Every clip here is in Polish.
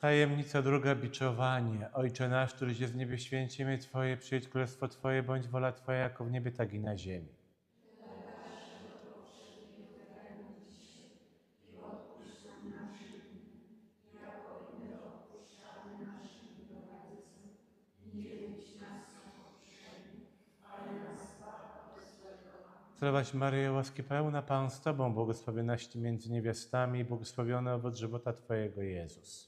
Tajemnica druga, biczowanie. Ojcze nasz, któryś jest w niebie, święcie imię Twoje, przyjdź królestwo Twoje, bądź wola Twoja, jako w niebie, tak i na ziemi. Zdrowaś Maryjo, łaski pełna, Pan z Tobą, błogosławionaś między niewiastami i błogosławiony owoc żywota Twojego Jezus.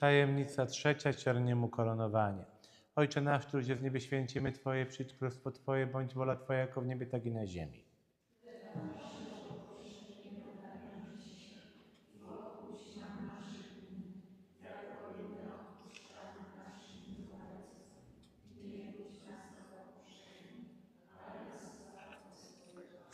Tajemnica trzecia, ciarniemu koronowanie. Ojcze nasz, któryś jest w niebie, święcimy Twoje, przyjdź królestwo Twoje, bądź wola Twoja jako w niebie, tak i na ziemi.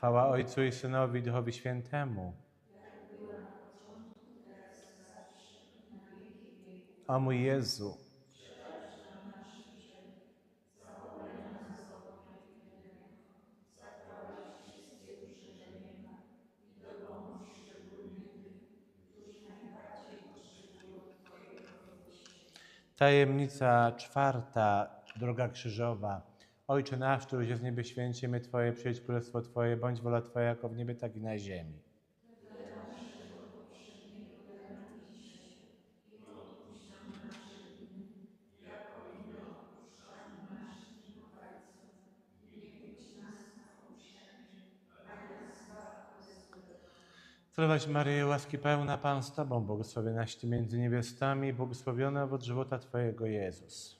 Chwała Ojcu i Synowi Duchowi Świętemu. O mój Jezu. Tajemnica czwarta, droga krzyżowa. Ojcze nasz, któryś jest w niebie, święcimy Twoje, przyjdź królestwo Twoje, bądź wola Twoja jako w niebie, tak i na ziemi. Zdrowaś Maryjo, łaski pełna, Pan z Tobą, błogosławionaś Ty między niewiastami i błogosławiony owoc żywota Twojego Jezus.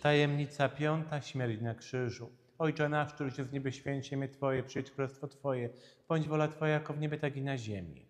Tajemnica piąta, śmierć na krzyżu. Ojcze nasz, któryś jest w niebie, święcie imię Twoje, przyjdź królestwo Twoje, bądź wola Twoja jako w niebie, tak i na ziemi.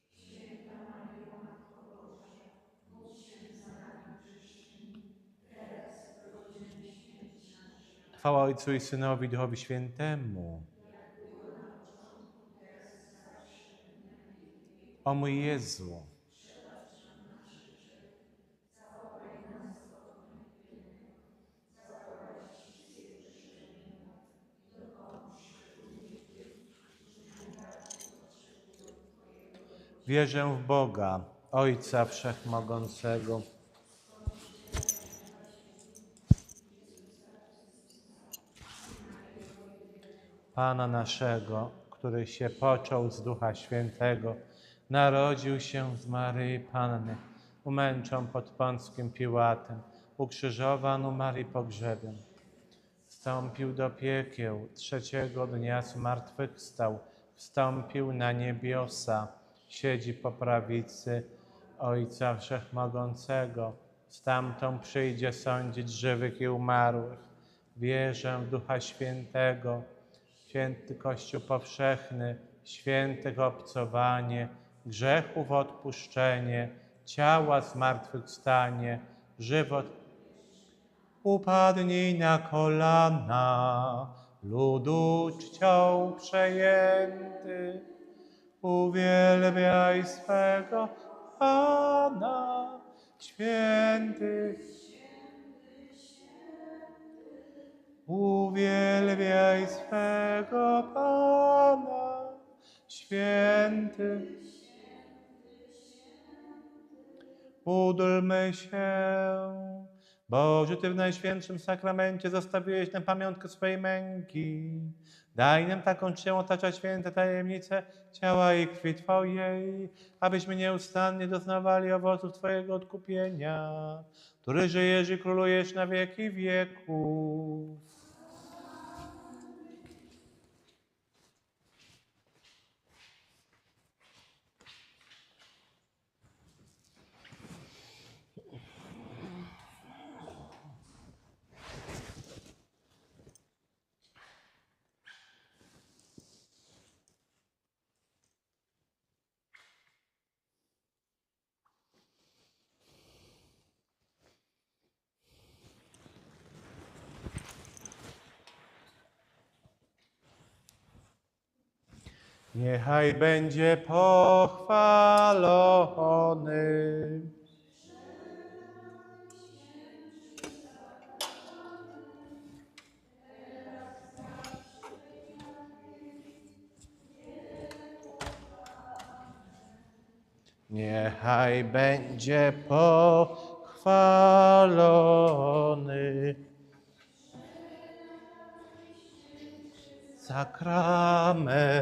Chwała Ojcu i Synowi, Duchowi Świętemu. O mój Jezu. Wierzę w Boga, Ojca Wszechmogącego. Pana naszego, który się począł z Ducha Świętego, narodził się z Maryi Panny, umęczon pod Pąckim Piłatem, ukrzyżowan, umarł i pogrzebion. Wstąpił do piekieł, trzeciego dnia zmartwychwstał, wstąpił na niebiosa, siedzi po prawicy Ojca Wszechmogącego, stamtąd przyjdzie sądzić żywych i umarłych. Wierzę w Ducha Świętego, święty Kościół powszechny, świętych obcowanie, grzechów odpuszczenie, ciała zmartwychwstanie, żywot Upadnij na kolana, ludu czcią przejęty. Uwielbiaj swego Pana, święty. Uwielbiaj swego Pana, święty. Módlmy się. Boże, Ty w Najświętszym Sakramencie zostawiłeś na pamiątkę swojej męki. Daj nam taką czcią otaczać święte tajemnice ciała i krwi Twojej, abyśmy nieustannie doznawali owoców Twojego odkupienia, który żyjesz i królujesz na wieki wieków. Niechaj będzie pochwalony. Niechaj będzie pochwalony. Sakrament.